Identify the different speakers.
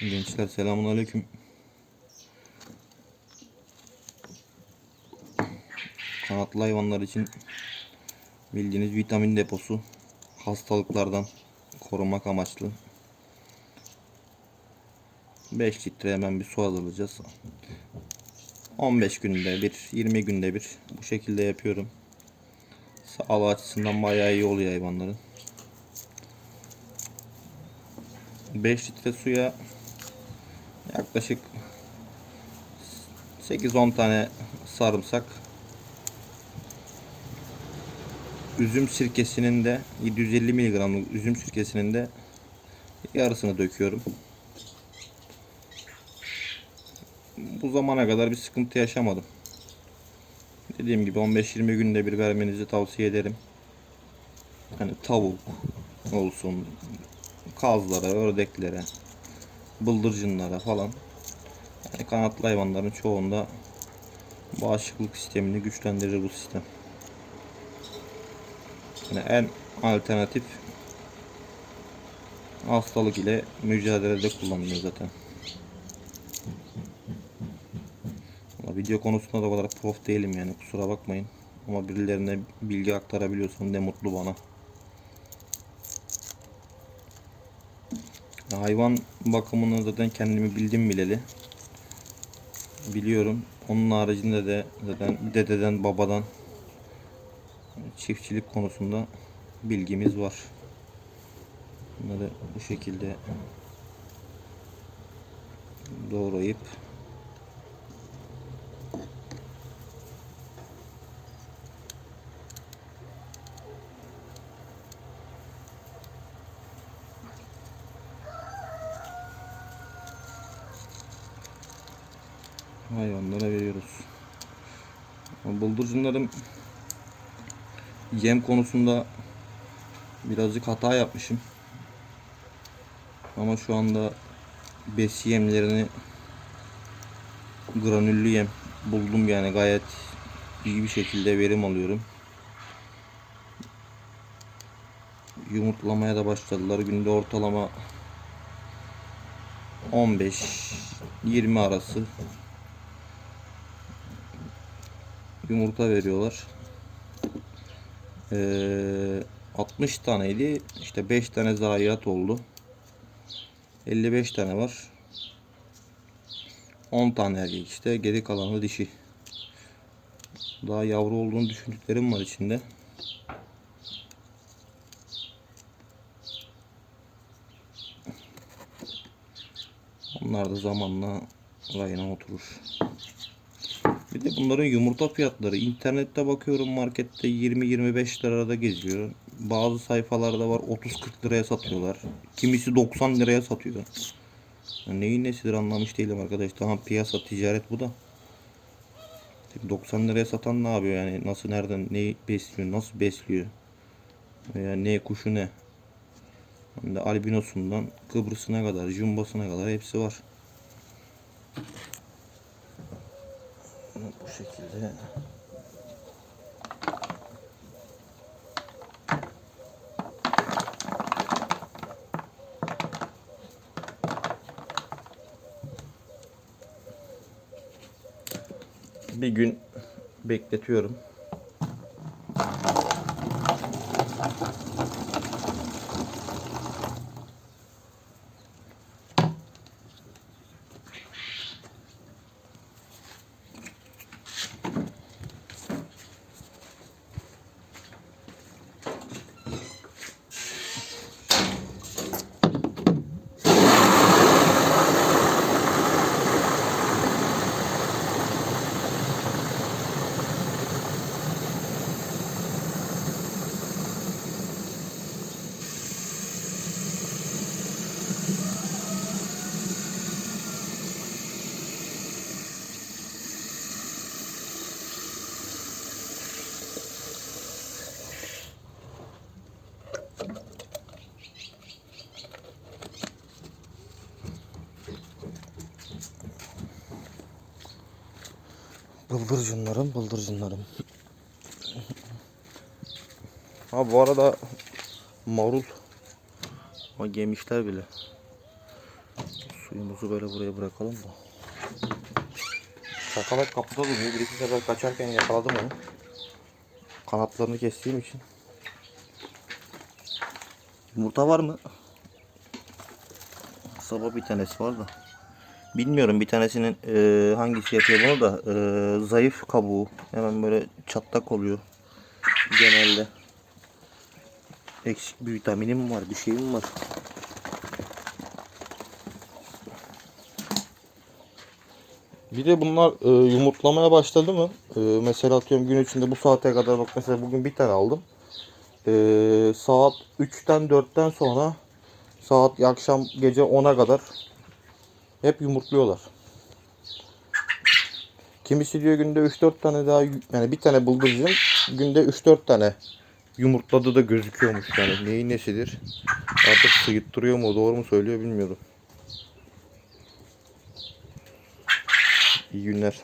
Speaker 1: Gençler selamun aleyküm. Kanatlı hayvanlar için bildiğiniz vitamin deposu hastalıklardan korumak amaçlı 5 litre hemen bir su hazırlayacağız. 15 günde bir, 20 günde bir bu şekilde yapıyorum. Sağlığı açısından bayağı iyi oluyor hayvanların. 5 litre suya yaklaşık 8-10 tane sarımsak üzüm sirkesinin de 750 mg'lık üzüm sirkesinin de yarısını döküyorum. Bu zamana kadar bir sıkıntı yaşamadım. Dediğim gibi 15-20 günde bir vermenizi tavsiye ederim. Hani tavuk olsun, kazlara, ördeklere, bıldırcınlara falan. Yani kanatlı hayvanların çoğunda bağışıklık sistemini güçlendirir bu sistem. Yani en alternatif hastalık ile mücadelede kullanılıyor zaten. Valla Video konusunda da o kadar prof değilim yani kusura bakmayın. Ama birilerine bilgi aktarabiliyorsam ne mutlu bana. Hayvan bakımını zaten kendimi bildim bileli. Biliyorum. Onun haricinde de zaten dededen babadan çiftçilik konusunda bilgimiz var. Bunları bu şekilde doğrayıp hayvanlara veriyoruz. Bıldırcınlarım yem konusunda birazcık hata yapmışım. Ama şu anda besi yemlerini granüllü yem buldum yani gayet iyi bir şekilde verim alıyorum. Yumurtlamaya da başladılar. Günde ortalama 15-20 arası yumurta veriyorlar. Ee, 60 taneydi. İşte 5 tane zayiat oldu. 55 tane var. 10 tane erkek işte. Geri kalanı dişi. Daha yavru olduğunu düşündüklerim var içinde. Onlar da zamanla rayına oturur. Bir de bunların yumurta fiyatları internette bakıyorum markette 20-25 lirada geziyor. Bazı sayfalarda var 30-40 liraya satıyorlar. Kimisi 90 liraya satıyor. Neyin nesidir anlamış değilim arkadaş. Tamam piyasa ticaret bu da. 90 liraya satan ne yapıyor yani nasıl nereden neyi besliyor nasıl besliyor veya ne kuşu ne hem albinosundan Kıbrıs'ına kadar jumbasına kadar hepsi var bu şekilde bir gün bekletiyorum. Bıldırcınlarım, bıldırcınlarım. Ha bu arada marul. Ama yemişler bile. Suyumuzu böyle buraya bırakalım da. Çakalak kapıda duruyor. Bir iki sefer kaçarken yakaladım onu. Kanatlarını kestiğim için. Yumurta var mı? Sabah bir tanesi var da. Bilmiyorum bir tanesinin eee, hangisi yapıyor bunu da eee, zayıf kabuğu. Hemen böyle çatlak oluyor. Genelde. Eksik bir vitaminim mi var? Bir şeyim var? Bir de bunlar e, yumurtlamaya başladı mı? E, mesela atıyorum gün içinde bu saate kadar bak mesela bugün bir tane aldım. E, saat 3'ten 4'ten sonra saat akşam gece 10'a kadar hep yumurtluyorlar. Kimisi diyor günde 3-4 tane daha yani bir tane bıldırcın günde 3-4 tane yumurtladığı da gözüküyormuş yani. Neyin nesidir? Artık sıyıttırıyor mu doğru mu söylüyor bilmiyorum. İyi günler.